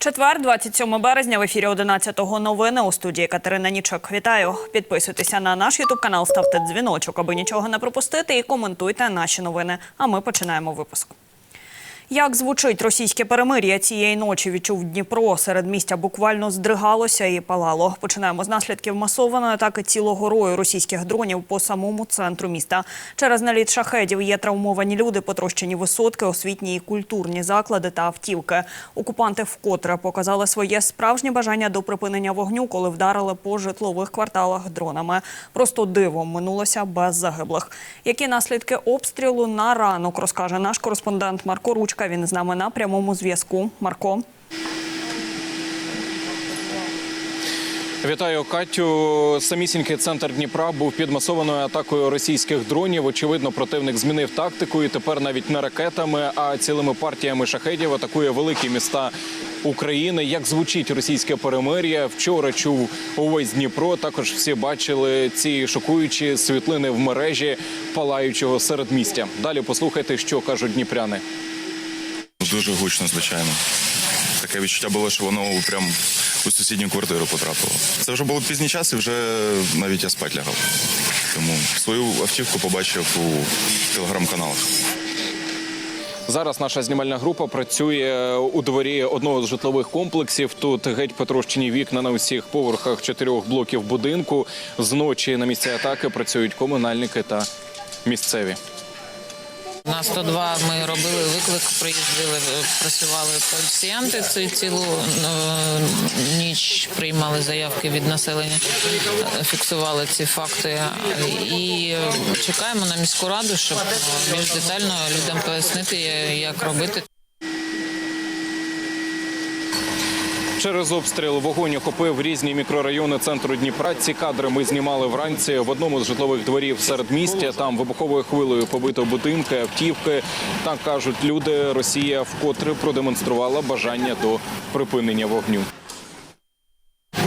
Четвер, 27 березня, в ефірі 11-го новини у студії Катерина Нічок. Вітаю. Підписуйтеся на наш ютуб канал, ставте дзвіночок, аби нічого не пропустити, і коментуйте наші новини. А ми починаємо випуск. Як звучить російське перемир'я цієї ночі відчув Дніпро. Серед містя буквально здригалося і палало. Починаємо з наслідків масованої атаки цілого рою російських дронів по самому центру міста. Через наліт шахедів є травмовані люди, потрощені висотки, освітні і культурні заклади та автівки. Окупанти вкотре показали своє справжнє бажання до припинення вогню, коли вдарили по житлових кварталах дронами. Просто дивом минулося без загиблих. Які наслідки обстрілу на ранок розкаже наш кореспондент Марко Ручка. Він з нами на прямому зв'язку. Марко. Вітаю Катю. Самісінький центр Дніпра був під масованою атакою російських дронів. Очевидно, противник змінив тактику і тепер навіть не ракетами, а цілими партіями шахедів атакує великі міста України. Як звучить російське перемир'я? Вчора чув увесь Дніпро. Також всі бачили ці шокуючі світлини в мережі палаючого середмістя. Далі послухайте, що кажуть дніпряни. Дуже гучно, звичайно. Таке відчуття було, що воно прям у сусідню квартиру потрапило. Це вже було пізній час і вже навіть я спать лягав. Тому свою автівку побачив у телеграм-каналах. Зараз наша знімальна група працює у дворі одного з житлових комплексів. Тут геть потрощені вікна на усіх поверхах чотирьох блоків будинку. Зночі на місці атаки працюють комунальники та місцеві. На 102 ми робили виклик, приїздили, працювали поліціянти цю цілу е, ніч, приймали заявки від населення, е, фіксували ці факти і е, чекаємо на міську раду, щоб е, більш детально людям пояснити, як робити. Через обстріл вогонь охопив різні мікрорайони центру Дніпра. Ці кадри ми знімали вранці в одному з житлових дворів серед містя. Там вибуховою хвилею побито будинки, автівки. Так кажуть люди, Росія вкотре продемонструвала бажання до припинення вогню.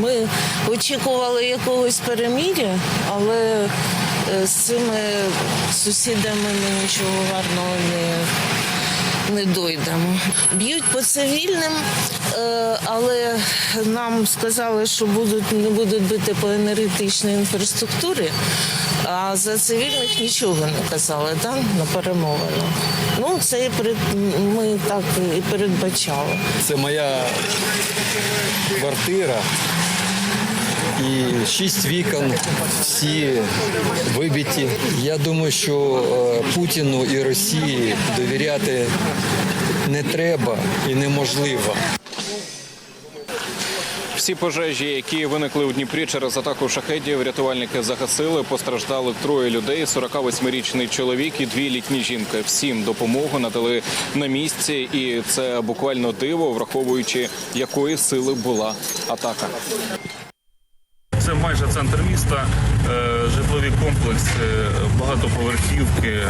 Ми очікували якогось переміря, але е, з цими сусідами ми нічого гарного не, не дойдемо. Б'ють по цивільним, е, але нам сказали, що будуть, не будуть бити по енергетичній інфраструктурі, а за цивільних нічого не казали да, на перемовину. Ну, це і перед, ми так і передбачали. Це моя квартира. І шість вікон, всі вибиті. Я думаю, що е, Путіну і Росії довіряти не треба і неможливо. Всі пожежі, які виникли у Дніпрі через атаку шахедів, рятувальники загасили. Постраждали троє людей: 48-річний чоловік і дві літні жінки. Всім допомогу надали на місці, і це буквально диво, враховуючи якої сили була атака. Майже центр міста, е, житлові комплекси, багатоповерхівки. е,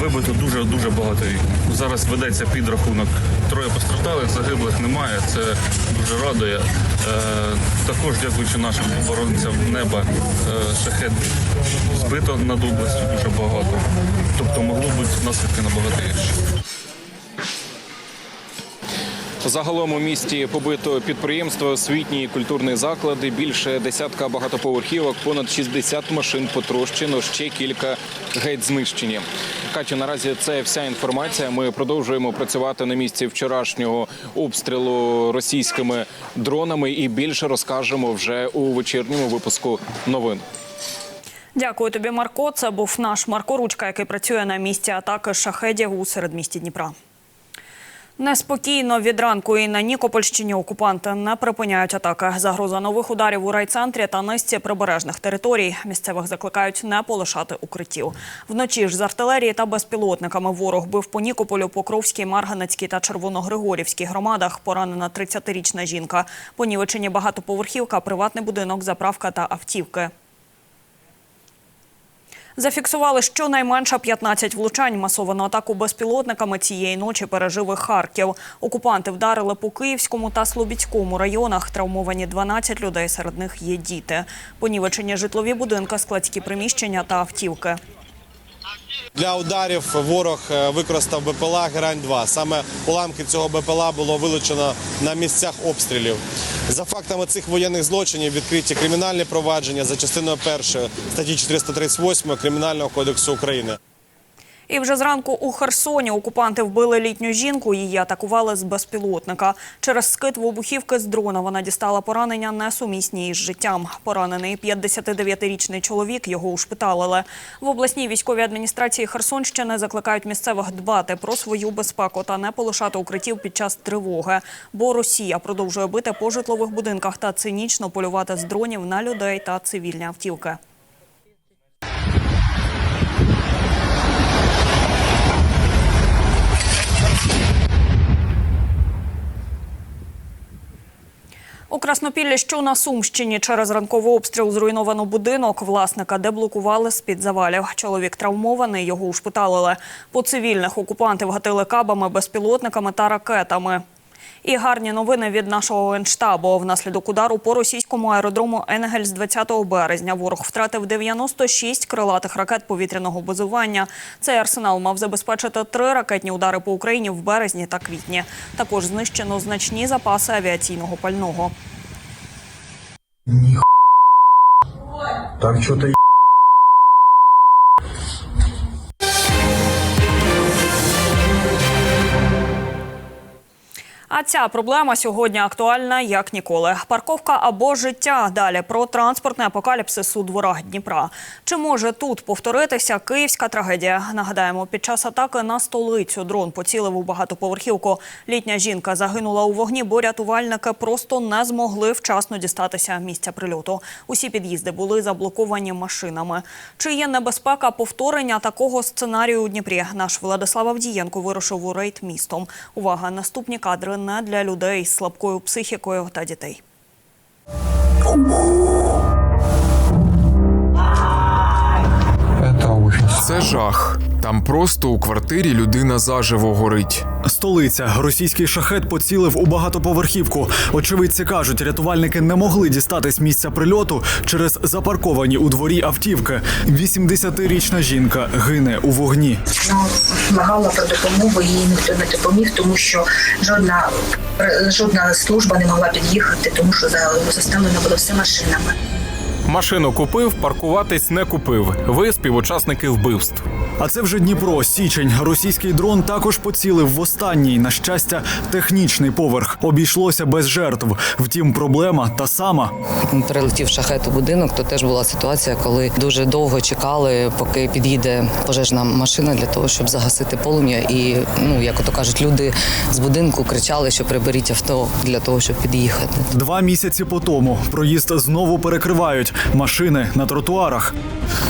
Вибито дуже дуже багато вікон. Зараз ведеться підрахунок. Троє постраждалих, загиблих немає. Це дуже радує. Е, Також дякуючи нашим оборонцям неба, е, шахет збито над областю дуже багато. Тобто могло бути наслідки набагато гірші. Загалом у місті побито підприємства, освітні і культурні заклади, більше десятка багатоповерхівок, понад 60 машин потрощено, ще кілька геть знищені. Катю, наразі це вся інформація. Ми продовжуємо працювати на місці вчорашнього обстрілу російськими дронами і більше розкажемо вже у вечірньому випуску новин. Дякую тобі, Марко. Це був наш Марко Ручка, який працює на місці атаки шахедів у середмісті Дніпра. Неспокійно від ранку і на Нікопольщині окупанти не припиняють атаки. Загроза нових ударів у райцентрі та низці прибережних територій. Місцевих закликають не полишати укриттів. Вночі ж з артилерії та безпілотниками ворог бив по Нікополю, Покровській, Марганецькій та Червоногригорівській громадах. Поранена 30-річна жінка. Понівечені багатоповерхівка, приватний будинок, заправка та автівки. Зафіксували щонайменше 15 влучань. Масовану атаку безпілотниками цієї ночі пережив і Харків. Окупанти вдарили по Київському та Слобідському районах. Травмовані 12 людей, серед них є діти. Понівечені житлові будинки, складські приміщення та автівки. Для ударів ворог е, використав БПЛА Герань-2. Саме уламки цього БПЛА було вилучено на місцях обстрілів. За фактами цих воєнних злочинів відкриті кримінальні провадження за частиною першої статті 438 Кримінального кодексу України. І вже зранку у Херсоні окупанти вбили літню жінку. Її атакували з безпілотника. Через скид вибухівки з дрона вона дістала поранення несумісні із життям. Поранений 59-річний чоловік його ушпиталили. В обласній військовій адміністрації Херсонщини закликають місцевих дбати про свою безпеку та не полишати укриттів під час тривоги. Бо Росія продовжує бити по житлових будинках та цинічно полювати з дронів на людей та цивільні автівки. У Краснопіллі, що на Сумщині, через ранковий обстріл зруйновано будинок. Власника де блокували з-під завалів. Чоловік травмований, його ушпиталили. По цивільних окупанти вгатили кабами, безпілотниками та ракетами. І гарні новини від нашого генштабу. Внаслідок удару по російському аеродрому Енгельс 20 березня ворог втратив 96 крилатих ракет повітряного базування. Цей арсенал мав забезпечити три ракетні удари по Україні в березні та квітні. Також знищено значні запаси авіаційного пального. Там что-то Ця проблема сьогодні актуальна як ніколи. Парковка або життя. Далі про транспортний апокаліпсис у дворах Дніпра. Чи може тут повторитися київська трагедія? Нагадаємо, під час атаки на столицю дрон поцілив у багатоповерхівку. Літня жінка загинула у вогні, бо рятувальники просто не змогли вчасно дістатися місця прильоту. Усі під'їзди були заблоковані машинами. Чи є небезпека повторення такого сценарію у Дніпрі? Наш Владислав Авдієнко вирушив у рейд містом. Увага, наступні кадри не для людей з слабкою психікою та дітей. Це жах. Там просто у квартирі людина заживо горить. Столиця. Російський шахет поцілив у багатоповерхівку. Очевидці кажуть, рятувальники не могли дістатись місця прильоту через запарковані у дворі автівки. 80-річна жінка гине у вогні. Вона вимагала про допомогу, їй ніхто не допоміг, тому що жодна жодна служба не могла під'їхати, тому що за- заставлено було все машинами. Машину купив, паркуватись не купив. Ви співучасники вбивств. А це вже Дніпро, січень. Російський дрон також поцілив в останній, на щастя, технічний поверх. Обійшлося без жертв. Втім, проблема та сама. прилетів шахет у будинок, то теж була ситуація, коли дуже довго чекали, поки під'їде пожежна машина для того, щоб загасити полум'я. І ну як ото кажуть, люди з будинку кричали, що приберіть авто для того, щоб під'їхати. Два місяці по тому проїзд знову перекривають машини на тротуарах.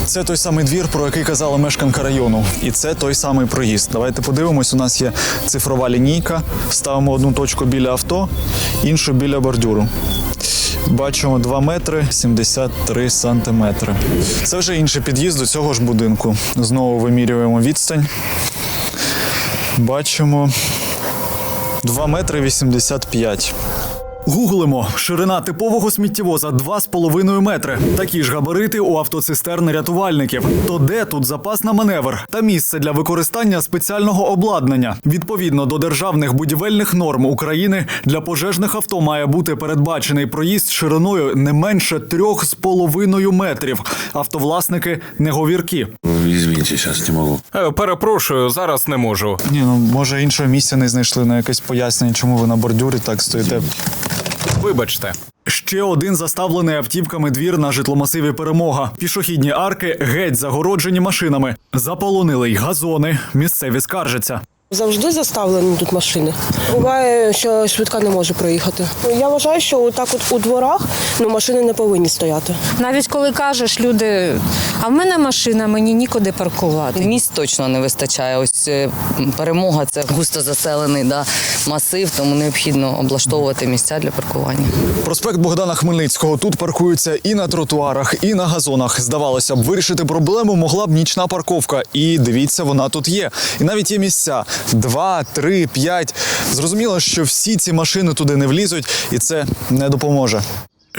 Це той самий двір, про який казала мешканка району. І це той самий проїзд. Давайте подивимось. У нас є цифрова лінійка. Ставимо одну точку біля авто, іншу біля бордюру. Бачимо 2 метри 73 сантиметри. Це вже інший під'їзд до цього ж будинку. Знову вимірюємо відстань. Бачимо 2 метри 85. Гуглимо. Ширина типового сміттєвоза 2,5 метри. Такі ж габарити у автоцистерни рятувальників. То де тут запас на маневр та місце для використання спеціального обладнання? Відповідно до державних будівельних норм України для пожежних авто має бути передбачений проїзд шириною не менше 3,5 метрів. Автовласники не говірки. Извините, сейчас не могу. Е, Перепрошую, зараз не можу. Ні, ну може іншого місця не знайшли на якесь пояснення, чому ви на бордюрі так стоїте. Вибачте. Ще один заставлений автівками двір на житломасиві Перемога. Пішохідні арки геть загороджені машинами. Заполонили й газони. Місцеві скаржаться. Завжди заставлені тут машини. Буває, що швидка не може проїхати. Я вважаю, що так от у дворах ну, машини не повинні стояти. Навіть коли кажеш, люди, а в мене машина, мені нікуди паркувати. Місць точно не вистачає. Ось е, перемога це густо заселений да, масив, тому необхідно облаштовувати місця для паркування. Проспект Богдана Хмельницького тут паркуються і на тротуарах, і на газонах. Здавалося б, вирішити проблему могла б нічна парковка. І дивіться, вона тут є. І навіть є місця: два, три, п'ять. Зрозуміло, що всі ці машини туди не влізуть, і це не допоможе.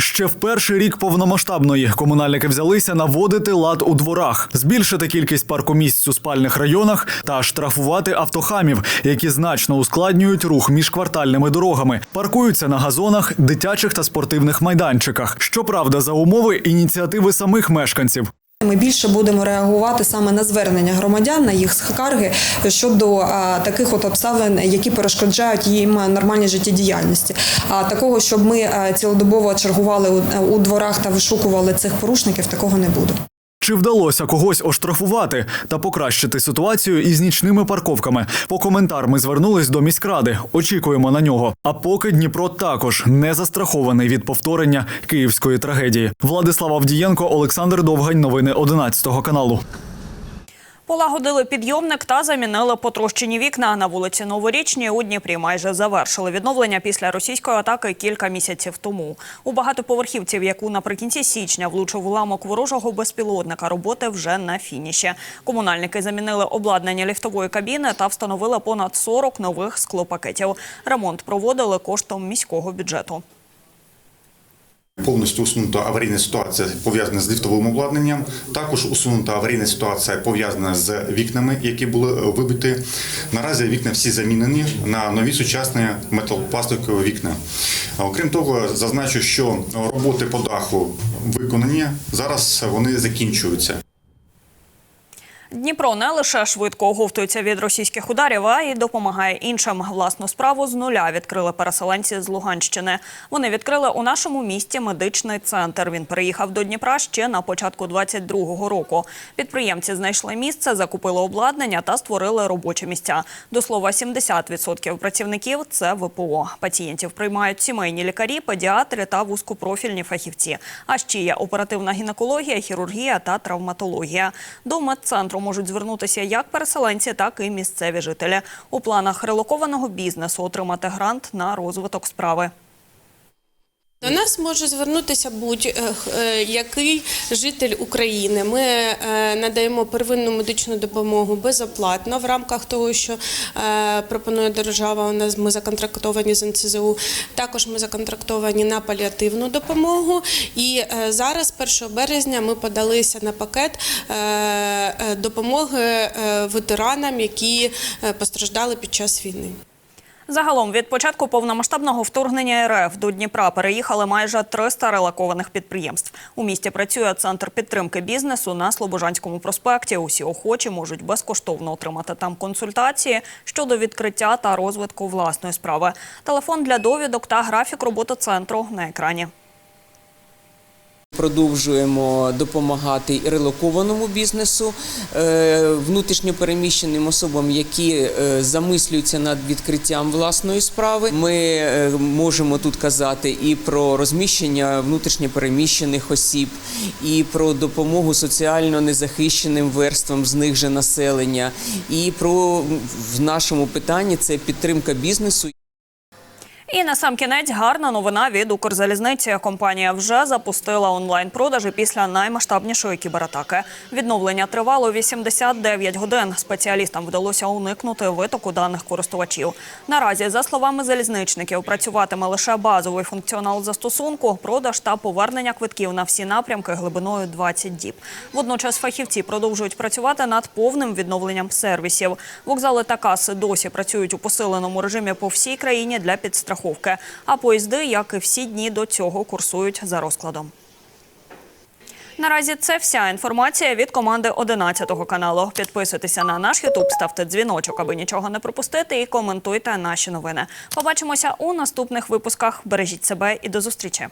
Ще в перший рік повномасштабної комунальники взялися наводити лад у дворах, збільшити кількість паркомісць у спальних районах та штрафувати автохамів, які значно ускладнюють рух між квартальними дорогами, паркуються на газонах, дитячих та спортивних майданчиках. Щоправда, за умови ініціативи самих мешканців. Ми більше будемо реагувати саме на звернення громадян, на їх скарги щодо таких от обставин, які перешкоджають їм нормальній життєдіяльності. А такого, щоб ми цілодобово чергували у дворах та вишукували цих порушників, такого не буде. Чи вдалося когось оштрафувати та покращити ситуацію із нічними парковками? По коментар ми звернулись до міськради. Очікуємо на нього. А поки Дніпро також не застрахований від повторення київської трагедії. Владислав Авдієнко, Олександр Довгань. Новини 11 каналу. Полагодили підйомник та замінили потрощені вікна на вулиці Новорічній у Дніпрі. Майже завершили відновлення після російської атаки кілька місяців тому. У багатоповерхівці, в яку наприкінці січня влучив уламок ворожого безпілотника, роботи вже на фініші. Комунальники замінили обладнання ліфтової кабіни та встановили понад 40 нових склопакетів. Ремонт проводили коштом міського бюджету. Повністю усунута аварійна ситуація пов'язана з ліфтовим обладнанням. Також усунута аварійна ситуація пов'язана з вікнами, які були вибиті. Наразі вікна всі замінені на нові сучасні металопластикові вікна. Окрім того, зазначу, що роботи по даху виконані. Зараз вони закінчуються. Дніпро не лише швидко оговтується від російських ударів, а й допомагає іншим. Власну справу з нуля відкрили переселенці з Луганщини. Вони відкрили у нашому місті медичний центр. Він переїхав до Дніпра ще на початку 22-го року. Підприємці знайшли місце, закупили обладнання та створили робочі місця. До слова, 70% працівників це ВПО. Пацієнтів приймають сімейні лікарі, педіатри та вузькопрофільні фахівці. А ще є оперативна гінекологія, хірургія та травматологія. До медцентру можуть звернутися як переселенці, так і місцеві жителі. У планах релокованого бізнесу отримати грант на розвиток справи. До нас може звернутися будь-який житель України. Ми е, надаємо первинну медичну допомогу безоплатно в рамках того, що е, пропонує держава. У нас ми законтрактовані з НЦЗУ. Також ми законтрактовані на паліативну допомогу. І е, зараз, 1 березня, ми подалися на пакет допомоги ветеранам, які постраждали під час війни. Загалом від початку повномасштабного вторгнення РФ до Дніпра переїхали майже 300 релакованих підприємств. У місті працює центр підтримки бізнесу на Слобожанському проспекті. Усі охочі можуть безкоштовно отримати там консультації щодо відкриття та розвитку власної справи. Телефон для довідок та графік роботи центру на екрані. Продовжуємо допомагати і релокованому бізнесу, е, внутрішньопереміщеним особам, які е, замислюються над відкриттям власної справи. Ми е, можемо тут казати і про розміщення внутрішньопереміщених осіб, і про допомогу соціально незахищеним верствам з них же населення, і про в нашому питанні це підтримка бізнесу. І на сам кінець гарна новина від Укрзалізниці. Компанія вже запустила онлайн-продажі після наймасштабнішої кібератаки. Відновлення тривало 89 годин. Спеціалістам вдалося уникнути витоку даних користувачів. Наразі, за словами залізничників, працюватиме лише базовий функціонал застосунку, продаж та повернення квитків на всі напрямки глибиною 20 діб. Водночас фахівці продовжують працювати над повним відновленням сервісів. Вокзали та каси досі працюють у посиленому режимі по всій країні для підстраховки. А поїзди, як і всі дні до цього, курсують за розкладом. Наразі це вся інформація від команди 11 каналу. Підписуйтеся на наш Ютуб, ставте дзвіночок, аби нічого не пропустити, і коментуйте наші новини. Побачимося у наступних випусках. Бережіть себе і до зустрічі.